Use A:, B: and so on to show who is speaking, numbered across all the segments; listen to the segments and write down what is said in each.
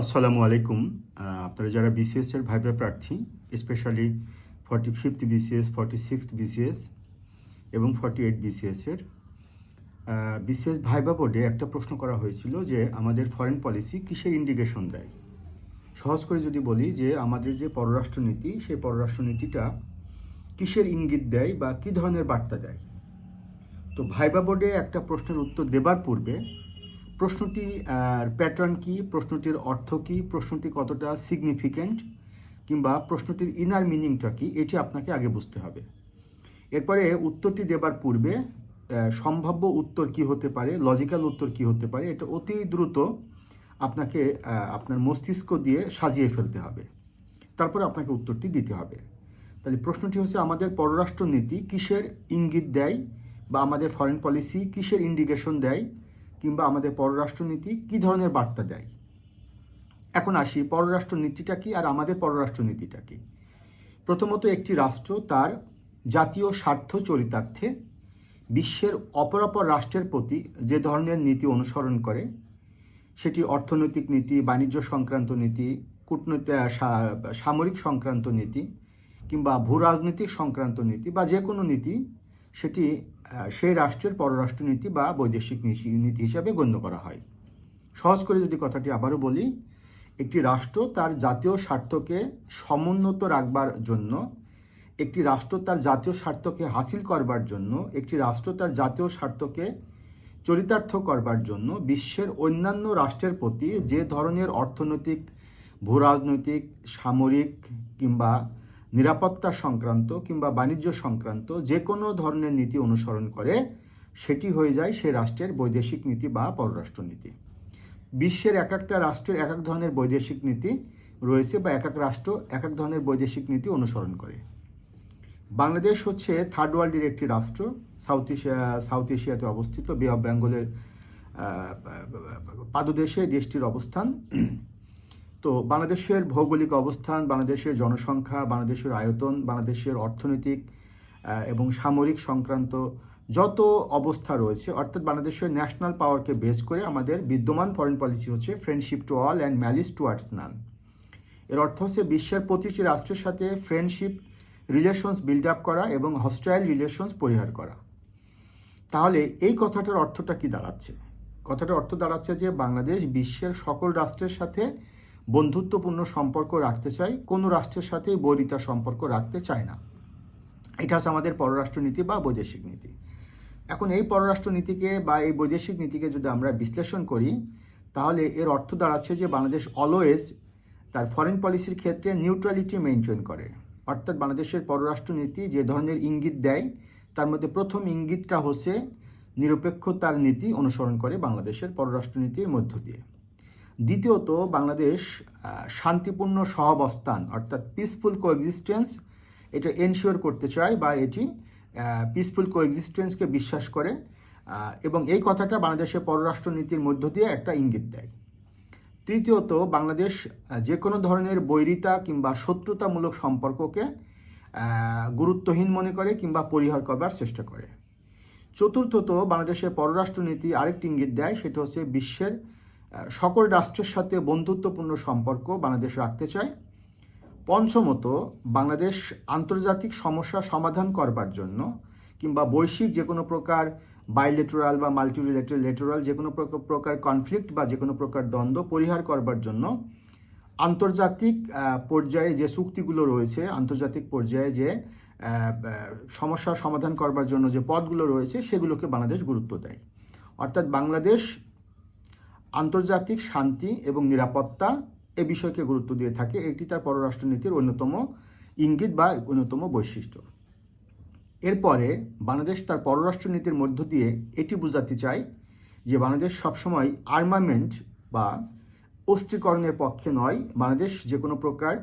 A: আসসালামু আলাইকুম। আপনারা যারা বিসিএস এর ভাইবা প্রার্থী specially forty fifth BCS forty sixth BCS এবং ফর্টি এইট বিসিএস এর বিসিএস ভাইবা বোর্ডে একটা প্রশ্ন করা হয়েছিল যে আমাদের ফরেন পলিসি কিসের ইন্ডিকেশন দেয়? সহজ করে যদি বলি যে আমাদের যে পররাষ্ট্রনীতি, সেই পররাষ্ট্রনীতিটা কিসের ইঙ্গিত দেয় বা কী ধরনের বার্তা দেয়? তো ভাইবা বোর্ডে একটা প্রশ্নের উত্তর দেবার পূর্বে প্রশ্নটি প্যাটার্ন কি? প্রশ্নটির অর্থ কি? প্রশ্নটি কতটা সিগনিফিক্যান্ট কিংবা প্রশ্নটির ইনার মিনিংটা কি? এটি আপনাকে আগে বুঝতে হবে। এরপরে উত্তরটি দেবার পূর্বে সম্ভাব্য উত্তর কি হতে পারে? লজিক্যাল উত্তর কি হতে পারে? এটা অতি দ্রুত আপনাকে আপনার মস্তিষ্ক দিয়ে সাজিয়ে ফেলতে হবে। তারপরে আপনাকে উত্তরটি দিতে হবে। তাহলে প্রশ্নটি হচ্ছে, আমাদের পররাষ্ট্র নীতি কিসের ইঙ্গিত দেয়? বা আমাদের ফরেন পলিসি কিসের ইন্ডিকেশন দেয়? কিংবা আমাদের পররাষ্ট্রনীতি কী ধরনের বার্তা দেয়? এখন আসি, পররাষ্ট্রনীতিটা কি আর আমাদের পররাষ্ট্রনীতিটা কি? প্রথমত একটি রাষ্ট্র তার জাতীয় স্বার্থ চরিতার্থে বিশ্বের অপর অপর রাষ্ট্রের প্রতি যে ধরনের নীতি অনুসরণ করে, সেটি অর্থনৈতিক নীতি, বাণিজ্য সংক্রান্ত নীতি কূটনৈতিক সামরিক সংক্রান্ত নীতি কিংবা ভূ রাজনৈতিক সংক্রান্ত নীতি বা যে কোনো নীতি, সেটি সেই রাষ্ট্রের পররাষ্ট্রনীতি বা বৈদেশিক নীতি- হিসাবে গণ্য করা হয়। সহজ করে যদি কথাটি আবারও বলি, একটি রাষ্ট্র তার জাতীয় স্বার্থকে সমুন্নত রাখবার জন্য, একটি রাষ্ট্র তার জাতীয় স্বার্থকে হাসিল করবার জন্য, একটি রাষ্ট্র তার জাতীয় স্বার্থকে চরিতার্থ করবার জন্য বিশ্বের অন্যান্য রাষ্ট্রের প্রতি যে ধরনের অর্থনৈতিক, ভূরাজনৈতিক, সামরিক কিংবা নিরাপত্তা সংক্রান্ত কিংবা বাণিজ্য সংক্রান্ত যে কোনো ধরনের নীতি অনুসরণ করে, সেটি হয়ে যায় সে রাষ্ট্রের বৈদেশিক নীতি বা পররাষ্ট্রনীতি বিশ্বের এক একটা রাষ্ট্রের এক এক ধরনের বৈদেশিক নীতি রয়েছে বা এক এক রাষ্ট্র এক এক ধরনের বৈদেশিক নীতি অনুসরণ করে। বাংলাদেশ হচ্ছে থার্ড ওয়ার্ল্ডের একটি রাষ্ট্র সাউথ এশিয়া সাউথ এশিয়াতে অবস্থিত বে অফ বেঙ্গলের পাদদেশে দেশটির অবস্থান। তো বাংলাদেশের ভৌগোলিক অবস্থান, বাংলাদেশের জনসংখ্যা, বাংলাদেশের আয়তন, বাংলাদেশের অর্থনৈতিক এবং সামরিক সংক্রান্ত যত অবস্থা রয়েছে, অর্থাৎ বাংলাদেশের ন্যাশনাল পাওয়ারকে বেস করে আমাদের বিদ্যমান ফরেন পলিসি হচ্ছে friendship to all and malice towards none এর অর্থ হচ্ছে বিশ্বের প্রতিটি রাষ্ট্রের সাথে ফ্রেন্ডশিপ রিলেশনস বিল্ড আপ করা এবং হস্টাইল রিলেশনস পরিহার করা। তাহলে এই কথাটার অর্থটা কি দাঁড়াচ্ছে? কথাটার অর্থ দাঁড়াচ্ছে যে বাংলাদেশ বিশ্বের সকল রাষ্ট্রের সাথে বন্ধুত্বপূর্ণ সম্পর্ক রাখতে চায় কোনো রাষ্ট্রের সাথেই বৈরিতা সম্পর্ক রাখতে চায় না। এটা হচ্ছে আমাদের পররাষ্ট্রনীতি বা বৈদেশিক নীতি। এখন এই পররাষ্ট্র নীতিকে বা এই বৈদেশিক নীতিকে যদি আমরা বিশ্লেষণ করি, তাহলে এর অর্থ দাঁড়াচ্ছে যে বাংলাদেশ অলওয়েজ তার ফরেন পলিসির ক্ষেত্রে নিউট্রালিটি মেনটেন করে। অর্থাৎ বাংলাদেশের পররাষ্ট্র নীতি যে ধরনের ইঙ্গিত দেয়, তার মধ্যে প্রথম ইঙ্গিতটা হচ্ছে নিরপেক্ষতার নীতি অনুসরণ করে বাংলাদেশের পররাষ্ট্রনীতির মধ্য দিয়ে। দ্বিতীয়ত, বাংলাদেশ শান্তিপূর্ণ সহাবস্থান, অর্থাৎ পিসফুল কোএক্সিস্টেন্স এটা এনশিওর করতে চায় বা এটি পিসফুল কোএক্সিস্টেন্সকে বিশ্বাস করে এবং এই কথাটা বাংলাদেশের পররাষ্ট্রনীতির মধ্য দিয়ে একটা ইঙ্গিত দেয়। তৃতীয়ত, বাংলাদেশ যে কোনো ধরনের বৈরিতা কিংবা শত্রুতামূলক সম্পর্ককে গুরুত্বহীন মনে করে কিংবা পরিহার করবার চেষ্টা করে। চতুর্থত, বাংলাদেশের পররাষ্ট্রনীতি আরেকটি ইঙ্গিত দেয়, সেটা হচ্ছে বিশ্বের সকল রাষ্ট্রের সাথে বন্ধুত্বপূর্ণ সম্পর্ক বাংলাদেশ রাখতে চায় পঞ্চমত, বাংলাদেশ আন্তর্জাতিক সমস্যা সমাধান করবার জন্য কিংবা বৈশ্বিক যে কোনো প্রকার বাইলেটোরাল বা মাল্টিলেটারাল লেটোরাল যে কোনো প্রক- প্রকার কনফ্লিক্ট বা যে কোনো প্রকার দ্বন্দ্ব পরিহার করবার জন্য আন্তর্জাতিক পর্যায়ে যে চুক্তিগুলো রয়েছে, আন্তর্জাতিক পর্যায়ে যে সমস্যা সমাধান করবার জন্য যে পদগুলো রয়েছে, সেগুলোকে বাংলাদেশ গুরুত্ব দেয়। অর্থাৎ বাংলাদেশ আন্তর্জাতিক শান্তি এবং নিরাপত্তা এ বিষয়কে গুরুত্ব দিয়ে থাকে। এটি তার পররাষ্ট্রনীতির অন্যতম ইঙ্গিত বা অন্যতম বৈশিষ্ট্য। এরপরে বাংলাদেশ তার পররাষ্ট্রনীতির মধ্য দিয়ে এটি বোঝাতে চায় যে বাংলাদেশ সবসময় আর্মামেন্ট বা অস্ত্রীকরণের পক্ষে নয়। বাংলাদেশ যে কোনো প্রকার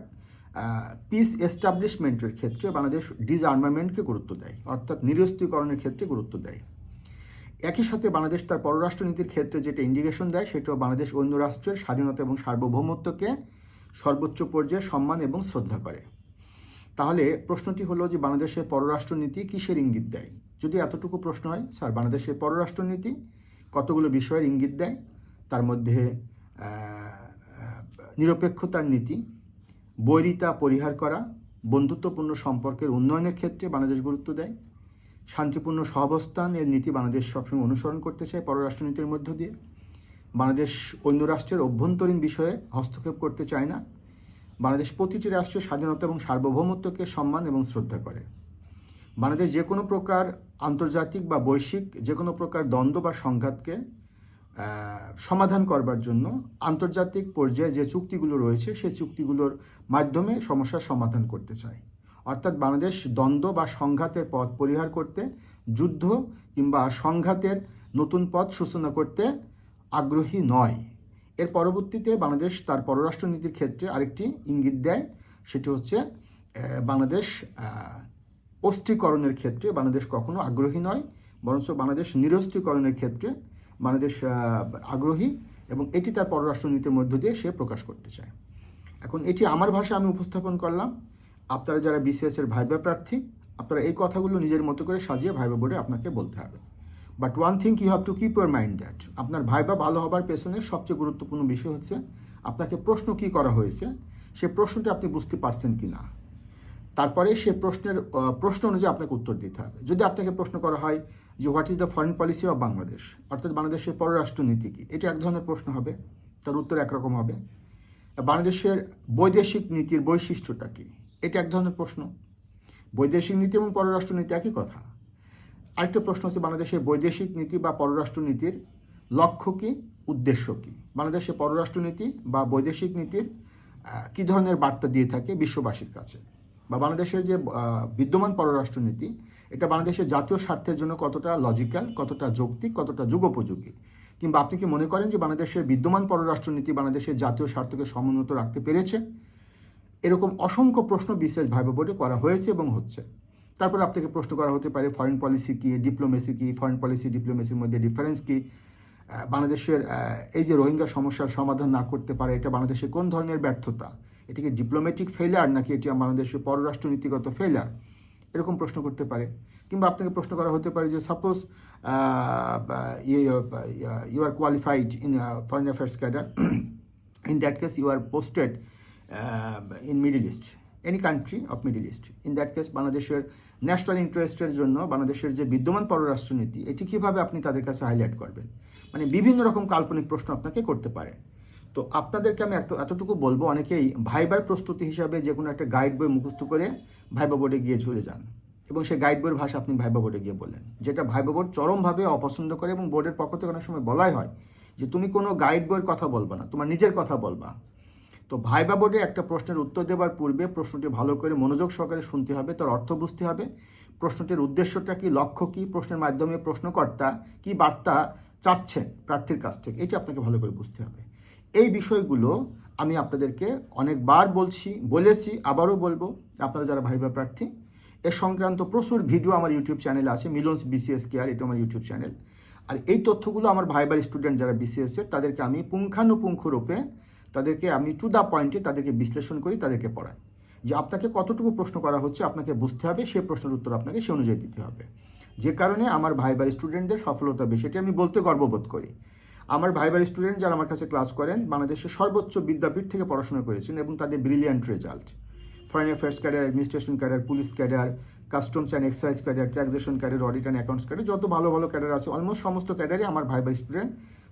A: পিস এস্টাবলিশমেন্টের ক্ষেত্রে বাংলাদেশ ডিসআর্মামেন্টকে গুরুত্ব দেয়, অর্থাৎ নিরস্ত্রীকরণের ক্ষেত্রে গুরুত্ব দেয়। একই সাথে বাংলাদেশ তার পররাষ্ট্রনীতির ক্ষেত্রে যেটা ইন্ডিকেশন দেয় সেটাও বাংলাদেশ অন্য রাষ্ট্রের স্বাধীনতা এবং সার্বভৌমত্বকে সর্বোচ্চ পর্যায়ে সম্মান এবং শ্রদ্ধা করে। তাহলে প্রশ্নটি হলো যে বাংলাদেশের পররাষ্ট্রনীতি কিসের ইঙ্গিত দেয়? যদি এতটুকু প্রশ্ন হয়, স্যার, বাংলাদেশের পররাষ্ট্রনীতি কতগুলো বিষয়ের ইঙ্গিত দেয়? তার মধ্যে নিরপেক্ষতার নীতি, বৈরিতা পরিহার করা, বন্ধুত্বপূর্ণ সম্পর্কের উন্নয়নের ক্ষেত্রে বাংলাদেশ গুরুত্ব দেয় শান্তিপূর্ণ সহাবস্থান এর নীতি বাংলাদেশ সবসময় অনুসরণ করতে চায় পররাষ্ট্রনীতির মধ্য দিয়ে। বাংলাদেশ অন্য রাষ্ট্রের অভ্যন্তরীণ বিষয়ে হস্তক্ষেপ করতে চায় না। বাংলাদেশ প্রতিটি রাষ্ট্রের স্বাধীনতা এবং সার্বভৌমত্বকে সম্মান এবং শ্রদ্ধা করে। বাংলাদেশ যে কোনো প্রকার আন্তর্জাতিক বা বৈশ্বিক যে কোনো প্রকার দ্বন্দ্ব বা সংঘাতকে সমাধান করবার জন্য আন্তর্জাতিক পর্যায়ে যে চুক্তিগুলো রয়েছে সেই চুক্তিগুলোর মাধ্যমে সমস্যার সমাধান করতে চায়। অর্থাৎ বাংলাদেশ দ্বন্দ্ব বা সংঘাতের পথ পরিহার করতে যুদ্ধ কিংবা সংঘাতের নতুন পথ সূচনা করতে আগ্রহী নয়। এর পরবর্তীতে বাংলাদেশ তার পররাষ্ট্রনীতির ক্ষেত্রে আরেকটি ইঙ্গিত দেয় সেটি হচ্ছে বাংলাদেশ আহ, অস্ত্রীকরণের ক্ষেত্রে বাংলাদেশ কখনো আগ্রহী নয় বরঞ্চ বাংলাদেশ নিরস্ত্রীকরণের ক্ষেত্রে বাংলাদেশ আগ্রহী এবং এটি তার পররাষ্ট্রনীতির মধ্য দিয়ে সে প্রকাশ করতে চায়। এখন এটি আমার ভাষা আমি উপস্থাপন করলাম। আপনারা যারা বিসিএস এর ভাইবা প্রার্থী, আপনারা এই কথাগুলো নিজের মতো করে সাজিয়ে ভাইবা বোর্ডে আপনাকে বলতে হবে। But one thing you have to keep your mind that আপনার ভাইবা ভালো হবার পেছনে সবচেয়ে গুরুত্বপূর্ণ বিষয় হচ্ছে আপনাকে প্রশ্ন কি করা হয়েছে, সে প্রশ্নটি আপনি বুঝতে পারছেন কি না তারপরে সে প্রশ্নের প্রশ্ন অনুযায়ী আপনাকে উত্তর দিতে হবে। যদি আপনাকে প্রশ্ন করা হয় যে what is the foreign policy of Bangladesh অর্থাৎ বাংলাদেশের পররাষ্ট্র নীতি কি, এটা এক ধরনের প্রশ্ন হবে, তার উত্তর একরকম হবে। বাংলাদেশের বৈদেশিক নীতির বৈশিষ্ট্যটা কি? এটা এক ধরনের প্রশ্ন। বৈদেশিক নীতি এবং পররাষ্ট্র নীতি একই কথা। আরেকটা প্রশ্ন হচ্ছে, বাংলাদেশের বৈদেশিক নীতি বা পররাষ্ট্র নীতির লক্ষ্য কি, উদ্দেশ্য কি? বাংলাদেশের পররাষ্ট্র নীতি বা বৈদেশিক নীতির কি ধরনের বার্তা দিয়ে থাকে বিশ্ববাসীর কাছে? বা বাংলাদেশের যে বিদ্যমান পররাষ্ট্র নীতি, এটা বাংলাদেশের জাতীয় স্বার্থের জন্য কতটা লজিক্যাল কতটা যৌক্তিক, কতটা যুগোপযোগী? কিংবা আপনি কি মনে করেন যে বাংলাদেশের বিদ্যমান পররাষ্ট্রনীতি বাংলাদেশের জাতীয় স্বার্থকে সমুন্নত রাখতে পেরেছে? এরকম অসংখ্য প্রশ্ন বিশেষ ভাইবা বোর্ডে করা হয়েছে এবং হচ্ছে। তারপরে আপনাকে প্রশ্ন করা হতে পারে ফরেন পলিসি কি ডিপ্লোমেসি কি ফরেন পলিসি ডিপ্লোমেসির মধ্যে ডিফারেন্স কি? বাংলাদেশের এই যে রোহিঙ্গা সমস্যার সমাধান না করতে পারে, এটা বাংলাদেশের কোন ধরনের ব্যর্থতা? এটা কি ডিপ্লোম্যাটিক ফেইলার নাকি এটি বাংলাদেশের পররাষ্ট্রনীতিগত ফেলার এরকম প্রশ্ন করতে পারে। কিংবা আপনাকে প্রশ্ন করা হতে পারে যে suppose you are qualified in foreign affairs cadre in that case you are posted in middle east, any country of middle east. In that case, বাংলাদেশের ন্যাশনাল ইন্টারেস্টের জন্য বাংলাদেশের যে বিদ্যমান পররাষ্ট্রনীতি, এটি কীভাবে আপনি তাদের কাছে হাইলাইট করবেন? মানে বিভিন্ন রকম কাল্পনিক প্রশ্ন আপনাকে করতে পারে। তো আপনাদেরকে আমি এত, এতটুকু বলব, অনেকেই ভাইবার প্রস্তুতি হিসাবে যে কোনো একটা গাইড বই মুখস্থ করে ভাইবা বোর্ডে গিয়ে চলে যান। এবং সেই গাইড বইয়ের ভাষা আপনি ভাইবা বোর্ডে গিয়ে বলেন। যেটা ভাইবা বোর্ড চরমভাবে অপছন্দ করে এবং বোর্ডের পক্ষ থেকে অনেক সময় বলাই হয় যে, তুমি কোনো গাইড বইয়ের কথা বলবা না, তোমার নিজের কথা বলবা। তো ভাইবা বোর্ডে একটা প্রশ্নের উত্তর দেওয়ার পূর্বে প্রশ্নটি ভালো করে মনোযোগ সহকারে শুনতে হবে, তার অর্থ বুঝতে হবে। প্রশ্নটির উদ্দেশ্যটা কি, লক্ষ্য কি, প্রশ্নের মাধ্যমে প্রশ্নকর্তা কি বার্তা চাচ্ছেন প্রার্থীর কাছ থেকে, এটি আপনাকে ভালো করে বুঝতে হবে। এই বিষয়গুলো আমি আপনাদেরকে অনেকবার বলছি, বলেছি, আবারও বলব, আপনারা যারা ভাইবা প্রার্থী, এ সংক্রান্ত প্রচুর ভিডিও আমার ইউটিউব চ্যানেলে আছে, মিলনস বিসিএস কেয়ার এটা আমার ইউটিউব চ্যানেল। আর এই তথ্যগুলো আমার ভাইবার স্টুডেন্ট যারা বিসিএস এর তাদেরকে আমি পুঙ্খানুপুঙ্খ রূপে তাদেরকে আমি টু দ্য পয়েন্টে তাদেরকে বিশ্লেষণ করি, তাদেরকে পড়াই। যে আপনাকে কতটুকু প্রশ্ন করা হচ্ছে, আপনাকে বুঝতে হবে সেই প্রশ্নের উত্তর আপনাকে সে অনুযায়ী দিতে হবে। যে কারণে আমার ভাই ভাইবার স্টুডেন্টদের সফলতা বেশি, এটি আমি বলতে গর্ববোধ করি। আমার ভাই ভাইবার স্টুডেন্ট যারা আমার কাছে ক্লাস করেন, বাংলাদেশের সর্বোচ্চ বিদ্যাপীঠ থেকে পড়াশোনা করেছেন এবং তাদের brilliant result foreign affairs cadre administration cadre police cadre customs and excise cadre taxation cadre audit and accounts cadre যত ভালো ভালো ক্যাডার আছে অলমোস্ট সমস্ত ক্যাডারই আমার ভাই ভাইবার স্টুডেন্ট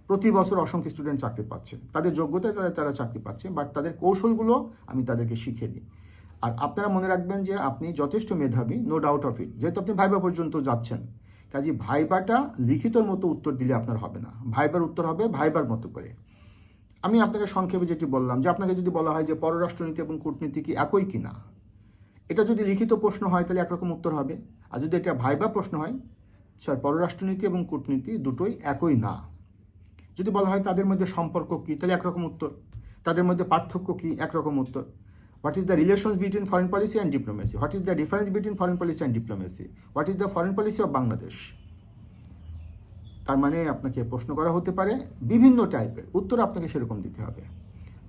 A: প্রতি বছর অসংখ্য স্টুডেন্ট চাকরি পাচ্ছে। তাদের যোগ্যতায় তাদের তারা চাকরি পাচ্ছে বাট তাদের কৌশলগুলো আমি তাদেরকে শিখিয়ে দিই। আর আপনারা মনে রাখবেন যে আপনি যথেষ্ট মেধাবী নো ডাউট অফ ইট যেহেতু আপনি ভাইবা পর্যন্ত যাচ্ছেন কাজে ভাইবাটা লিখিতর মতো উত্তর দিলে আপনার হবে না। ভাইবার উত্তর হবে ভাইবার মতো করে। আমি আপনাকে সংক্ষেপে যেটি বললাম, যে আপনাকে যদি বলা হয় যে পররাষ্ট্রনীতি এবং কূটনীতি কি একই কি না? এটা যদি লিখিত প্রশ্ন হয়, তাহলে একরকম উত্তর হবে। আর যদি এটা ভাইবা প্রশ্ন হয় স্যার পররাষ্ট্রনীতি এবং কূটনীতি দুটোই একই না। যদি বলা হয় তাদের মধ্যে সম্পর্ক কী, তাহলে একরকম উত্তর। তাদের মধ্যে পার্থক্য কী, একরকম উত্তর। What is the relations between foreign policy and diplomacy what is the difference between foreign policy and diplomacy what is the foreign policy of Bangladesh তার মানে আপনাকে প্রশ্ন করা হতে পারে বিভিন্ন টাইপের উত্তর আপনাকে সেরকম দিতে হবে।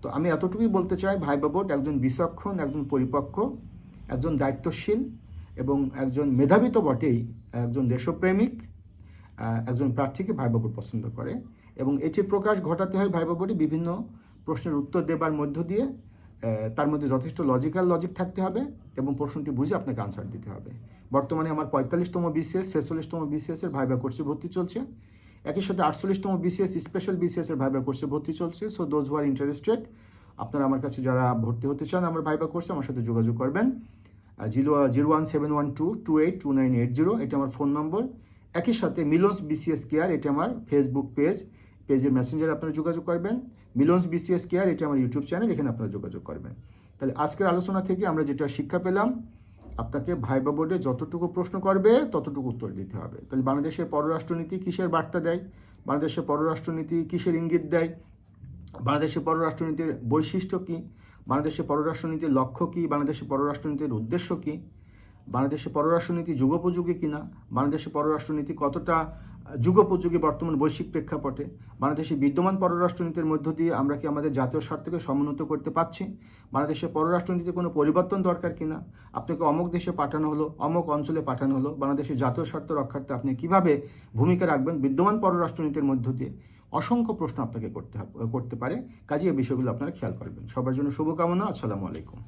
A: তো আমি এতটুকুই বলতে চাই, ভাই বাবট একজন বিচক্ষণ, একজন পরিপক্ক, একজন দায়িত্বশীল এবং একজন মেধাবী তো বটেই। একজন দেশপ্রেমিক একজন প্রার্থীকে ভাই বাবুর পছন্দ করে। এবং এটির প্রকাশ ঘটাতে হয় ভাই বাবুরই বিভিন্ন প্রশ্নের উত্তর দেবার মধ্য দিয়ে তার মধ্যে যথেষ্ট লজিক্যাল লজিক থাকতে হবে এবং প্রশ্নটি বুঝে আপনাকে আনসার দিতে হবে। বর্তমানে আমার পঁয়তাল্লিশতম বিসিএস ছেচল্লিশতম বিসিএস এর ভাইবা কোর্সে ভর্তি চলছে। একই সাথে আটচল্লিশতম বিসিএস স্পেশাল বিসিএস এর ভাইবা কোর্সে ভর্তি চলছে। So those who are interested আপনারা আমার কাছে যারা ভর্তি হতে চান আমার ভাইবা কোর্সে আমার সাথে যোগাযোগ করবেন। Zero zero one seven one two two eight two nine eight zero, এটা আমার ফোন নম্বর। একই সাথে মিলন্স বিসিএস কেয়ার এটা আমার ফেসবুক পেজ পেজের মেসেঞ্জারে আপনারা যোগাযোগ করবেন। মিলন্স বিসিএস কেয়ার এটা আমার ইউটিউব চ্যানেল এখানে আপনারা যোগাযোগ করবেন। তাহলে আজকের আলোচনা থেকে আমরা যেটা শিক্ষা পেলাম, আপনাকে ভাইবা বোর্ডে যতটুকু প্রশ্ন করবে, ততটুকু উত্তর দিতে হবে। তাহলে বাংলাদেশের পররাষ্ট্রনীতি কিসের বার্তা দেয়? বাংলাদেশের পররাষ্ট্রনীতি কিসের ইঙ্গিত দেয়? বাংলাদেশের পররাষ্ট্রনীতির বৈশিষ্ট্য কী? বাংলাদেশের পররাষ্ট্রনীতির লক্ষ্য কী? বাংলাদেশের পররাষ্ট্রনীতির উদ্দেশ্য কী? বাংলাদেশের পররাষ্ট্রনীতি যুগোপযোগী কিনা? বাংলাদেশের পররাষ্ট্রনীতি কতটা যুগোপযোগী বর্তমান বৈশ্বিক প্রেক্ষাপটে বাংলাদেশের বিদ্যমান পররাষ্ট্রনীতির মধ্য দিয়ে আমরা কি আমাদের জাতীয় স্বার্থকে সমুন্নত করতে পারছি? বাংলাদেশের পররাষ্ট্রনীতিতে কোনো পরিবর্তন দরকার কিনা? আপনাকে অমুক দেশে পাঠানো হলো, অমুক অঞ্চলে পাঠানো হলো, বাংলাদেশের জাতীয় স্বার্থ রক্ষার্থে আপনি কীভাবে ভূমিকা রাখবেন বিদ্যমান পররাষ্ট্রনীতির মধ্য দিয়ে? অসংখ্য প্রশ্ন আপনাকে করতে করতে পারে। কাজে এই বিষয়গুলো আপনারা খেয়াল করবেন। সবার জন্য শুভকামনা, আসসালামু আলাইকুম।